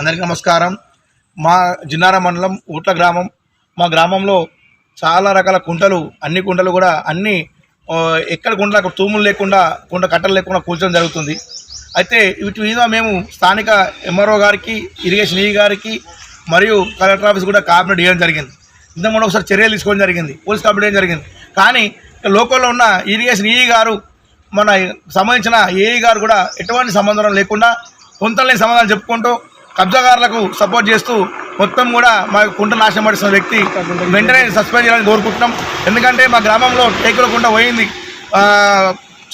అందరికీ నమస్కారం. మా జిన్నార మండలం ఊట్ల గ్రామం. మా గ్రామంలో చాలా రకాల కుంటలు అన్ని కుంటలు కూడా అన్ని ఎక్కడ కుంటలు అక్కడ తూములు లేకుండా కుండ కట్టలు లేకుండా కూల్చడం జరుగుతుంది. అయితే వీటి మీద మేము స్థానిక ఎంఆర్ఓ గారికి ఇరిగేషన్ ఈ గారికి మరియు కలెక్టర్ ఆఫీస్ కూడా కాంప్లైంట్ ఇవ్వడం జరిగింది. ఇంతకుముందు ఒకసారి చర్యలు తీసుకోవడం జరిగింది. పోలీస్ కంప్లైంట్ చేయడం జరిగింది. కానీ లోకల్లో ఉన్న ఇరిగేషన్ ఈ గారు మన సంబంధించిన ఏఈ గారు కూడా ఎటువంటి సంబంధం లేకుండా కొంతలేని సమాధానం చెప్పుకుంటూ కబ్జాదారులకు సపోర్ట్ చేస్తూ మొత్తం కూడా మా కుంట నాశనం పడిస్తున్న వ్యక్తి వెంటనే సస్పెండ్ చేయాలని కోరుకుంటున్నాం. ఎందుకంటే మా గ్రామంలో టేకుల కుంట పోయింది.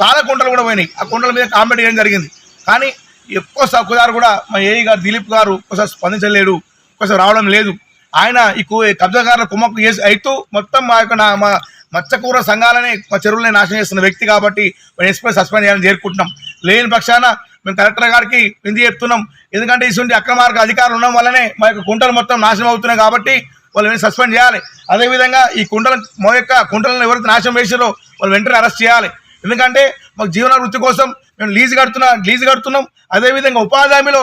చాలా కుంటలు కూడా పోయినాయి. ఆ కుంటల మీద కామెంట్ చేయడం జరిగింది. కానీ ఎక్కువ సక్కుదారు కూడా మా ఏఈ గారు దిలీప్ గారు ఒకసారి స్పందించలేడు. ఒకసారి రావడం లేదు. ఆయన ఈ కబ్జాగారుల కబ్జాదారుల కుమ్మక్కు చేసి అవుతూ మొత్తం మా యొక్క నా- మా మత్స్యకూర సంఘాలనే మా చెరువులని నాశనం చేస్తున్న వ్యక్తి కాబట్టి ఎస్పీ సస్పెండ్ చేయాలని చేరుకుంటున్నాం లేని పక్షాన మేము కలెక్టర్ గారికి వింది చెప్తున్నాం. ఎందుకంటే ఇటువంటి అక్రమార్గ అధికారులు ఉండడం వల్లనే మా యొక్క కుంటలు మొత్తం నాశనం అవుతున్నాయి కాబట్టి వాళ్ళు సస్పెండ్ చేయాలి. అదేవిధంగా ఈ కుంటల మా యొక్క కుంటలను ఎవరైతే నాశనం వేసారో వాళ్ళు వెంటనే అరెస్ట్ చేయాలి. ఎందుకంటే మాకు జీవన వృత్తి కోసం మేము లీజు కడుతున్నా లీజు కడుతున్నాం. అదేవిధంగా ఉపాధి హామీలో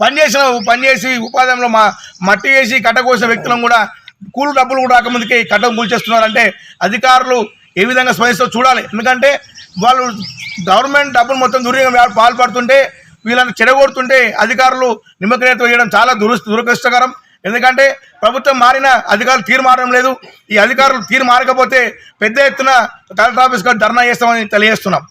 పనిచేసిన పని చేసిన పని చేసి ఉపాధిలో మా మట్టి వేసి కట్టకోసిన వ్యక్తులను కూడా కూలు డబ్బులు కూడా రాకముందుకే కట్టం కూల్చేస్తున్నారంటే అధికారులు ఏ విధంగా స్పందిస్తో చూడాలి. ఎందుకంటే వాళ్ళు గవర్నమెంట్ డబ్బులు మొత్తం దుర్వినియోగం పాల్పడుతుంటే వీళ్ళని చెడగొడుతుంటే అధికారులు నిమగ్నత వేయడం చాలా దుర దురదృష్టకరం. ఎందుకంటే ప్రభుత్వం మారిన అధికారులు తీరు మారడం లేదు. ఈ అధికారులు తీరు మారకపోతే పెద్ద ఎత్తున కలెక్టర్ ఆఫీస్ గారు ధర్నా చేస్తామని తెలియజేస్తున్నాం.